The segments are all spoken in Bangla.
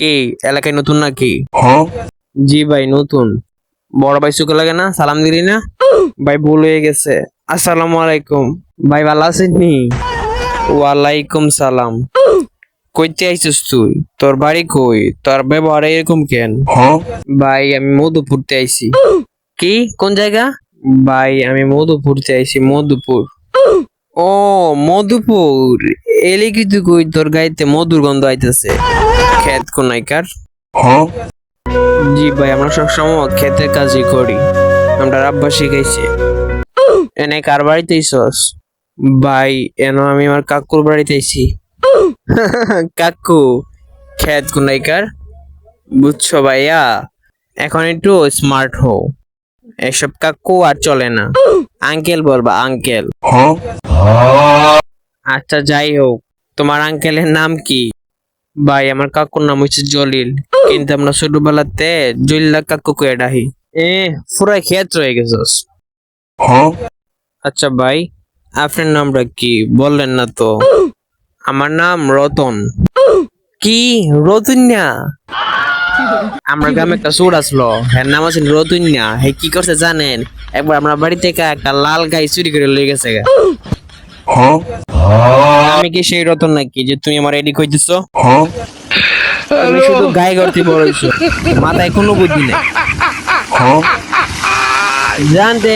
কি এলাকায় নতুন নাকি? জি ভাই নতুন। বড় ভাই সুখে লাগে না? সালাম দিলি না? ভাই ভুল হয়ে গেছে। আসসালামু আলাইকুম। ভাই ভালো আছেন নি? ওয়ালাইকুম সালাম। কইতে আইছিস তুই? তোর বাড়ি কই? তোর ব্যবহার এরকম কেন? ভাই আমি মধুপুরতে আইছি। কি? কোন জায়গা? ভাই আমি মধুপুরতে আইছি মধুপুর। ও মধুপুর। এলে কি তুই কই তোর গাইতে মধুর গন্ধ আইতেছে। খেত কোনাইকার। জি ভাই আমরা সবসময় ক্ষেতের কাজই করি। আমরা রাব্বা শিখাইছে এনে কার বাড়িতে আইসস ভাই এন আমি আমার কাকুর বাড়িতে আইছি। কাকু খেত কোনাইকার। বুঝছ ভাইয়া? এখন একটু স্মার্ট হও। এসব কাকু আর চলে না। আঙ্কেল বলবা আঙ্কেল। আচ্ছা যাই হোক। তোমার আঙ্কেলের নাম কি? ভাই, আমার কাকুর নাম হচ্ছে জলিল। কিন্তু আমরা ছোটবেলাতে জলিলা কাকু কয়ে ডাহি এ, পুরাই খেত রয়ে গেছস। আচ্ছা ভাই, আপনার নামটা কি? বললেন না তো। আমার নাম রতন। কি? রতুন্যা? আমরা গ্রামে একটা সুর আসলো। হ্যাঁ নাম আছে রতুন্যা হ্যাঁ কি করছে জানেন? একবার আমরা বাড়ি থেকে একটা লাল গাই চুরি করে লয়ে গেছে আমি কি সেই রতন নাকি যে তুমি আমার এডি কইতেছো? তুমি শুধু গায়ে গড়তে বড়ইছো মাথায় কোনো বুদ্ধি নেই। জানতে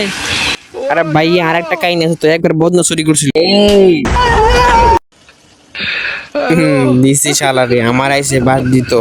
আরে ভাই আর একটা কাহিনী আছে তো একবার বদনা চুরি করছিল। দিছি শালা রে আমার আইসে বাদ দিত।